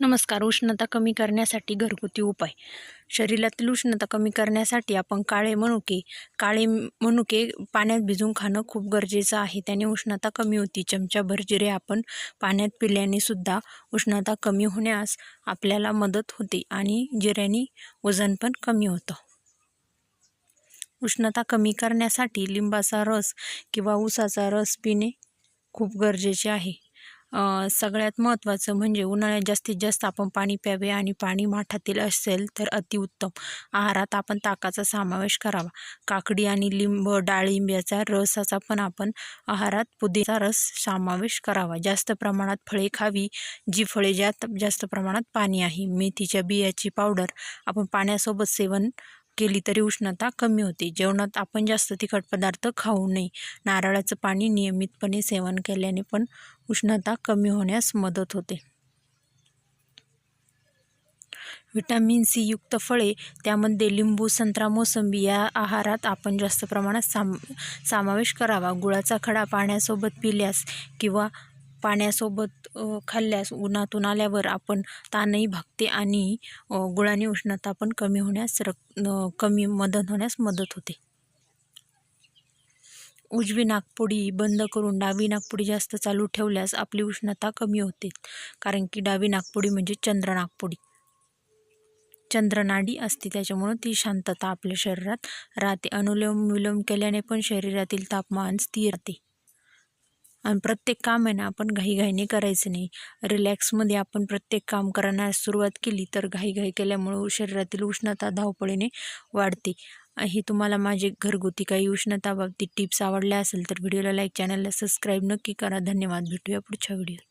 नमस्कार उष्णता कमी करण्यासाठी घरगुती उपाय. शरीरातील उष्णता कमी करण्यासाठी आपण काळे मनुके काळे मनुके पाण्यात भिजवून खाणं खूप गरजेचं आहे. त्याने उष्णता कमी होती. चमचाभर जिरे आपण पाण्यात पिल्याने सुद्धा उष्णता कमी होण्यास आपल्याला मदत होते आणि जिऱ्याने वजन पण कमी होतं. उष्णता कमी करण्यासाठी लिंबाचा रस किंवा ऊसाचा रस पिणे खूप गरजेचे आहे. सगळ्यात महत्त्वाचं म्हणजे उन्हाळ्यात जास्तीत जास्त आपण पाणी प्यावे आणि पाणी माठातील असेल तर अतिउत्तम. आहारात आपण ताकाचा समावेश करावा. काकडी आणि लिंब डाळिंब याचा रसाचा पण आपण आहारात पुदिचा रस समावेश करावा. जास्त प्रमाणात फळे खावी जी फळे ज्यात जास्त प्रमाणात पाणी आहे. मेथीच्या बियाची पावडर. आपण पाण्यासोबत सेवन केली तरी उष्णता कमी होते. जेवणात आपण जास्त तिखट पदार्थ खाऊ नये. नारळाचं पाणी नियमितपणे सेवन केल्याने पण उष्णता कमी होण्यास मदत होते. विटॅमिन सी युक्त फळे त्यामध्ये लिंबू संत्रा मोसंबी या आहारात आपण जास्त प्रमाणात साम समावेश करावा. गुळाचा खडा पाण्यासोबत पिल्यास किंवा पाण्यासोबत खाल्ल्यास उन्हातून आल्यावर आपण ताणही भागते आणि गुळाने उष्णता पण कमी होण्यास रक कमी मदत होण्यास मदत होते. उजवी नाकपुडी बंद करून डावी नाकपुडी जास्त चालू ठेवल्यास आपली उष्णता कमी होते कारण की डावी नाकपुडी म्हणजे चंद्र नाकपुडी चंद्रनाडी असते त्याच्यामुळं ती शांतता आपल्या शरीरात राहते. अनुलोम विलोम केल्याने पण शरीरातील तापमान स्थिर राहते. आणि प्रत्येक काम आहे ना आपण घाईघाईने करायचं नाही. रिलॅक्समध्ये आपण प्रत्येक काम करण्यास सुरुवात केली तर घाईघाई केल्यामुळं शरीरातील उष्णता धावपळीने वाढते. ही तुम्हाला माझे घरगुती काही उष्णता बाबतीत टिप्स आवडल्या असेल तर व्हिडिओला लाईक चॅनलला सबस्क्राईब नक्की करा. धन्यवाद. भेटूया पुढच्या व्हिडिओत